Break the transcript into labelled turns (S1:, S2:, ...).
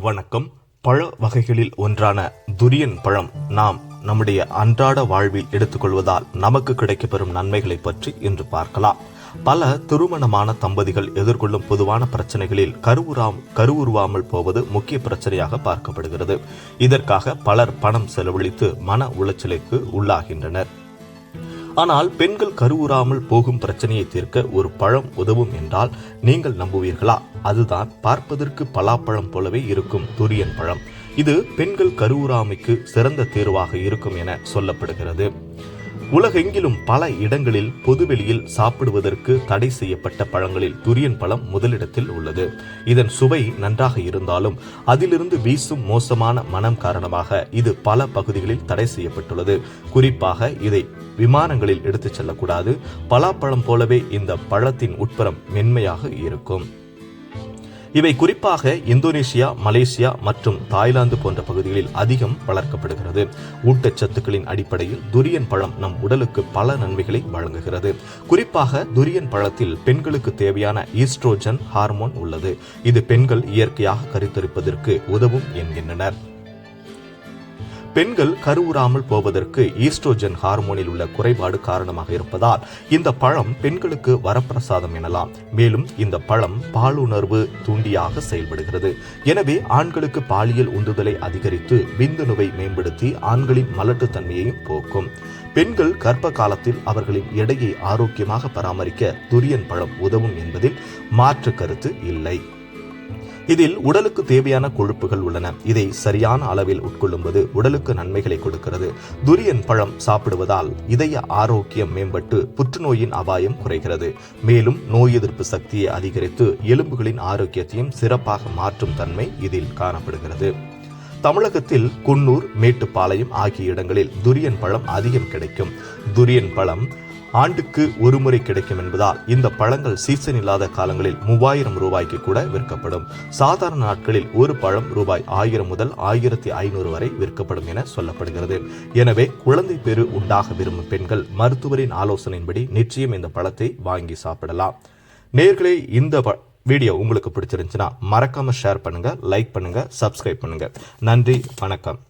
S1: வணக்கம். பழ வகைகளில் ஒன்றான துரியன் பழம் நாம் நம்முடைய அன்றாட வாழ்வில் எடுத்துக்கொள்வதால் நமக்கு கிடைக்கப்பெறும் நன்மைகளை பற்றி இன்று பார்க்கலாம். பல திருமணமான தம்பதிகள் எதிர்கொள்ளும் பொதுவான பிரச்சனைகளில் கருவுறாம் கருவுருவாமல் போவது முக்கிய பிரச்சனையாக பார்க்கப்படுகிறது. இதற்காக பலர் பணம் செலவழித்து மன உளைச்சலுக்கு உள்ளாகின்றனர். ஆனால் பெண்கள் கருவுறாமல் போகும் பிரச்சனையை தீர்க்க ஒரு பழம் உதவும் என்றால் நீங்கள் நம்புவீர்களா? அதுதான் பார்ப்பதற்கு பலாப்பழம் போலவே இருக்கும் துரியன் பழம். இது பெண்கள் கருவுறாமைக்கு சிறந்த தேர்வாக இருக்கும் என சொல்லப்படுகிறது. உலகெங்கிலும் பல இடங்களில் பொதுவெளியில் சாப்பிடுவதற்கு தடை செய்யப்பட்ட பழங்களில் துரியன் பழம் முதலிடத்தில் உள்ளது. இதன் சுவை நன்றாக இருந்தாலும் அதிலிருந்து வீசும் மோசமான மனம் காரணமாக இது பல பகுதிகளில் தடை செய்யப்பட்டுள்ளது. குறிப்பாக இதை விமானங்களில் எடுத்துச் செல்லக்கூடாது. பலாப்பழம் போலவே இந்த பழத்தின் உட்புறம் மென்மையாக இருக்கும். இவை குறிப்பாக இந்தோனேஷியா மலேசியா மற்றும் தாய்லாந்து போன்ற பகுதிகளில் அதிகம் வளர்க்கப்படுகிறது. ஊட்டச்சத்துக்களின் அடிப்படையில் துரியன் பழம் நம் உடலுக்கு பல நன்மைகளை வழங்குகிறது. குறிப்பாக துரியன் பழத்தில் பெண்களுக்கு தேவையான ஈஸ்ட்ரோஜன் ஹார்மோன் உள்ளது. இது பெண்கள் இயற்கையாக கருத்தரிப்பதற்கு உதவும் என்கின்றனர். பெண்கள் கருவுறாமல் போவதற்கு ஈஸ்ட்ரோஜன் ஹார்மோனில் உள்ள குறைபாடு காரணமாக இருப்பதால் இந்த பழம் பெண்களுக்கு வரப்பிரசாதம் எனலாம். மேலும் இந்த பழம் பாலுணர்வு தூண்டியாக செயல்படுகிறது. எனவே ஆண்களுக்கு பாலியல் உந்துதலை அதிகரித்து விந்துணுவை மேம்படுத்தி ஆண்களின் மலட்டுத்தன்மையையும் போக்கும். பெண்கள் கர்ப்ப காலத்தில் அவர்களின் எடையை ஆரோக்கியமாக பராமரிக்க துரியன் பழம் உதவும் என்பதில் மாற்று கருத்து இல்லை. இதில் உடலுக்கு தேவையான கொழுப்புகள் உள்ளன. இதை சரியான அளவில் உட்கொள்ளும்போது உடலுக்கு நன்மைகளை கொடுக்கிறது. துரியன் பழம் சாப்பிடுவதால் இதய ஆரோக்கியம் மேம்பட்டு புற்றுநோயின் அபாயம் குறைகிறது. மேலும் நோய் எதிர்ப்பு சக்தியை அதிகரித்து எலும்புகளின் ஆரோக்கியத்தையும் சிறப்பாக மாற்றும் தன்மை இதில் காணப்படுகிறது. தமிழகத்தில் குன்னூர் மேட்டுப்பாளையம் ஆகிய இடங்களில் துரியன் பழம் அதிகம் கிடைக்கும். துரியன் பழம் ஆண்டுக்கு ஒரு முறை கிடைக்கும் என்பதால் இந்த பழங்கள் சீசன் இல்லாத காலங்களில் மூவாயிரம் ரூபாய்க்கு கூட விற்கப்படும். சாதாரண நாட்களில் ஒரு பழம் ரூபாய் ஆயிரம் முதல் ஆயிரத்தி ஐநூறு வரை விற்கப்படும் என சொல்லப்படுகிறது. எனவே குழந்தை பெரு உண்டாக விரும்பும் பெண்கள் மருத்துவரின் ஆலோசனையின்படி நிச்சயம் இந்த பழத்தை வாங்கி சாப்பிடலாம். நேர்களே இந்த வீடியோ உங்களுக்கு பிடிச்சிருந்துச்சுன்னா மறக்காம ஷேர் பண்ணுங்க லைக் பண்ணுங்க சப்ஸ்கிரைப் பண்ணுங்க. நன்றி வணக்கம்.